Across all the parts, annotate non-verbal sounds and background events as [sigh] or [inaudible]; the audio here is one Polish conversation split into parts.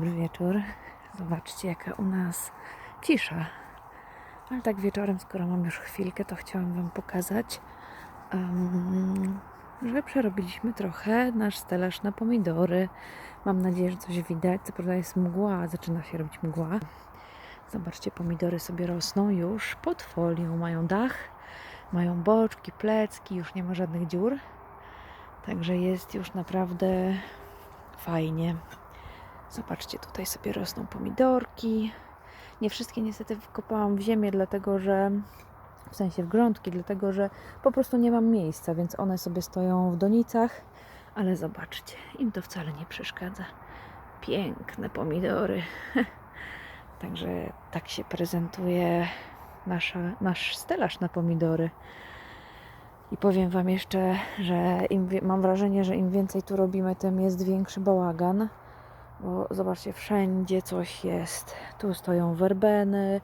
wieczór. Zobaczcie, jaka u nas cisza. Ale tak wieczorem, skoro mam już chwilkę, to chciałam Wam pokazać, em, że przerobiliśmy trochę nasz stelaż na pomidory. Mam nadzieję, że coś widać. Co prawda jest mgła, zaczyna się robić mgła. Zobaczcie, pomidory sobie rosną już pod folią. Mają dach, mają boczki, plecki, już nie ma żadnych dziur. Także jest już naprawdę fajnie. Zobaczcie, tutaj sobie rosną pomidorki. Nie wszystkie niestety wkopałam w ziemię, dlatego że w sensie w grządki, dlatego że po prostu nie mam miejsca, więc one sobie stoją w donicach. Ale zobaczcie, im to wcale nie przeszkadza. Piękne pomidory. [laughs] Także tak się prezentuje nasza, nasz stelaż na pomidory. I powiem Wam jeszcze, że im, mam wrażenie, że im więcej tu robimy, tym jest większy bałagan. Bo zobaczcie, wszędzie coś jest. Tu stoją werbeny,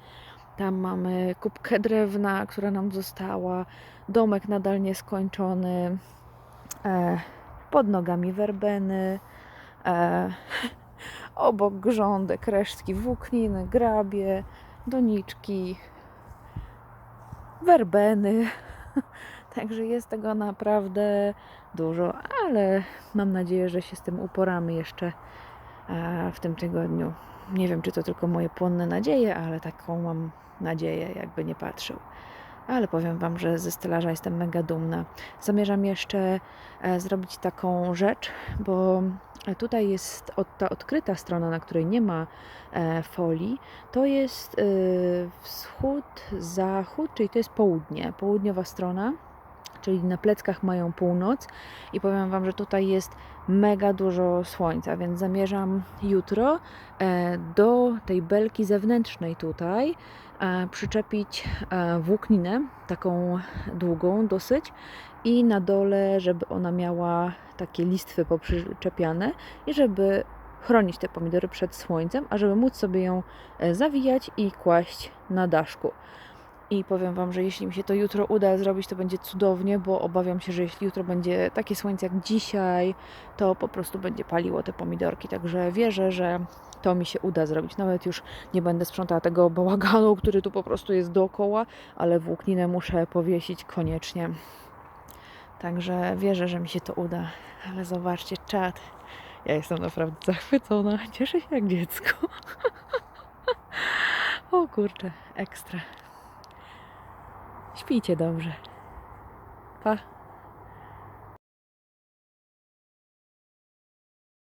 tam mamy kubkę drewna, która nam została, domek nadal nieskończony, e, pod nogami werbeny, e, [laughs] obok grządek, resztki włókniny, grabie, doniczki, werbeny. [laughs] Także jest tego naprawdę dużo, ale mam nadzieję, że się z tym uporamy jeszcze w tym tygodniu. Nie wiem, czy to tylko moje płonne nadzieje, ale taką mam nadzieję, jakby nie patrzył. Ale powiem Wam, że ze stelaża jestem mega dumna. Zamierzam jeszcze e, zrobić taką rzecz, bo tutaj jest ta odkryta strona, na której nie ma e, folii. To jest e, wschód, zachód, czyli to jest południe, południowa strona czyli na pleckach mają północ i powiem Wam, że tutaj jest mega dużo słońca, więc zamierzam jutro e, do tej belki zewnętrznej tutaj e, przyczepić e, włókninę, taką długą dosyć i na dole, żeby ona miała takie listwy poprzyczepiane i żeby chronić te pomidory przed słońcem, a żeby móc sobie ją zawijać i kłaść na daszku. I powiem Wam, że jeśli mi się to jutro uda zrobić, to będzie cudownie, bo obawiam się, że jeśli jutro będzie takie słońce jak dzisiaj, to po prostu będzie paliło te pomidorki. Także wierzę, że to mi się uda zrobić. Nawet już nie będę sprzątała tego bałaganu, który tu po prostu jest dookoła, ale włókninę muszę powiesić koniecznie. Także wierzę, że mi się to uda. Ale zobaczcie, czad. Ja jestem naprawdę zachwycona. Cieszę się jak dziecko. [laughs] o kurczę, ekstra. Śpijcie dobrze. Pa.